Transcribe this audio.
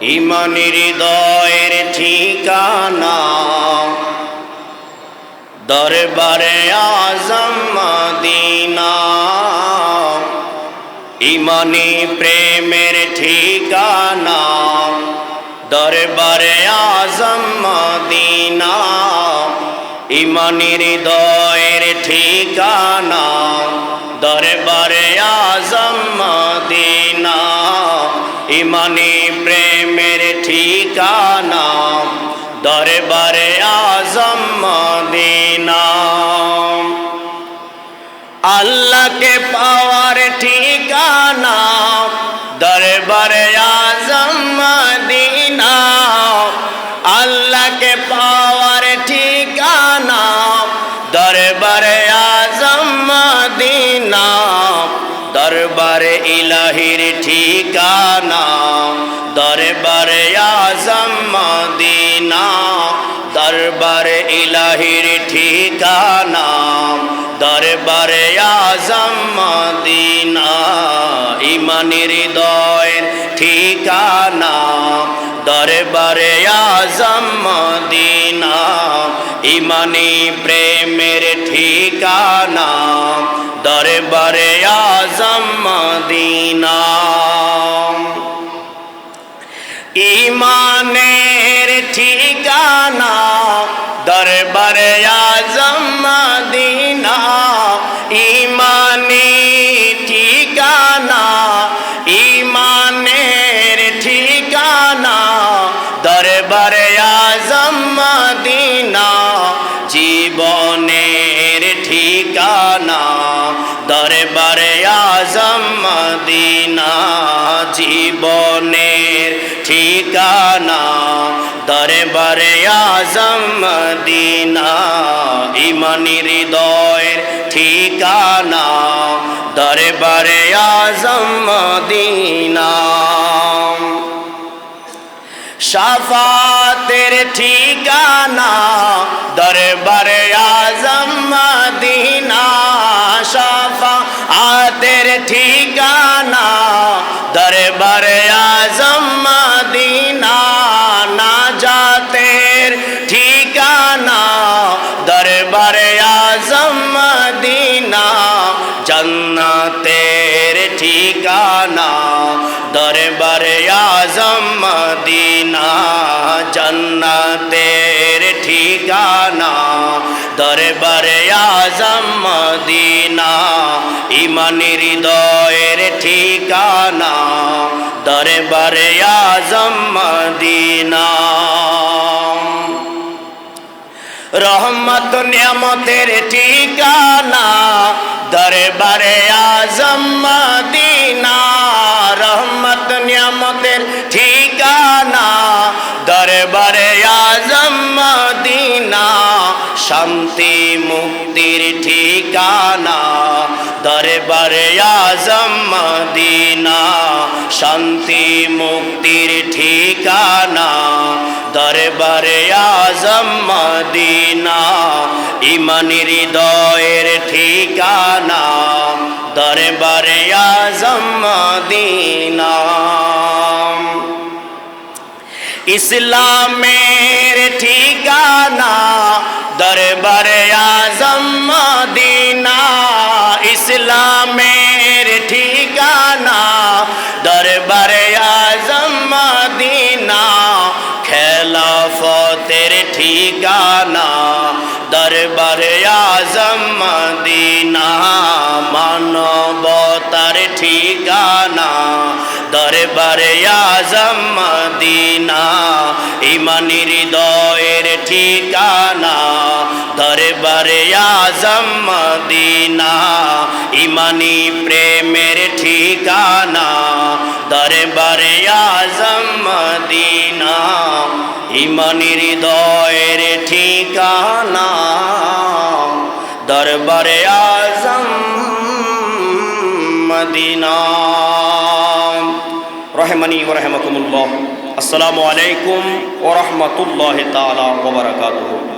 ইমানি হৃদয়ের ঠিকানা। দরবারে আজম মদিনা। ইমানি প্রেমের ঠিকানা। দরবারে আজম মদিনা। ইমানি হৃদয়ের ঠিকানা। দরবারে আজম ইমানি প্রেমের ঠিকানা দরবারে আজম মদিনা। আল্লাহকে পাওয়ার ঠিকানা দরবারে ইলাহির ঠিকানা, দরবারে আজম মদিনা, দরবারে ইলাহির ঠিকানা, দরবারে আজম মদিনা, ইমানি হৃদয়ের ঠিকানা, দরবারে আজম মদিনা, ইমানি প্রেমের ঠিকানা, দরবারে মদিনা। ইমানের ঠিকানা দরবারে আজম মদিনা। ইমানি ঠিকানা ইমানের ঠিকানা দরবারে আজম মদিনা। মদিনা জীবনের ঠিকানা, দরবারে আজম মদিনা, ইমানি হৃদয়ের ঠিকানা, দরবারে আজম মদিনা। সাফাতের ঠিকানা, দরবারে আজম মদিনা। ঠিকানা দরবারে আজম মদিনা না জাতের ঠিকানা দরবারে আজম মদিনা জন্নতের ঠিকানা দরবারে আজম মদিনা জন্নতের ঠিকানা দরবারে আজম মদিনা ইমানি হৃদয়ের ঠিকানা দরবারে আজম মদিনা। রহমত নিয়মতের ঠিকানা দরবারে আজম মদিনা। রহমত নিয়ামতের শান্তি মুক্তির ঠিকানা, দরবারে আজম মদিনা। শান্তি মুক্তির ঠিকানা, দরবারে আজম মদিনা। ইমানি হৃদয়ের ঠিকানা, দরবারে আজম মদিনা। ইসলামের দরবারে আজম মদিনা মানবতার ঠিকানা। দরবারে আজম মদিনা ইমানি হৃদয়ের ঠিকানা। দরবারে আজম মদিনা ইমানি প্রেমের ঠিকানা। দরবারে আজম মদিনা ইমানি হৃদয়ের ঠিকানা। দরবারে আজম মদিনা। রহমানি ও রহমকুমুল্লাহ। আসসালামু আলাইকুম ও রহমতুল্লাহ তালা ওবরাকাতুহ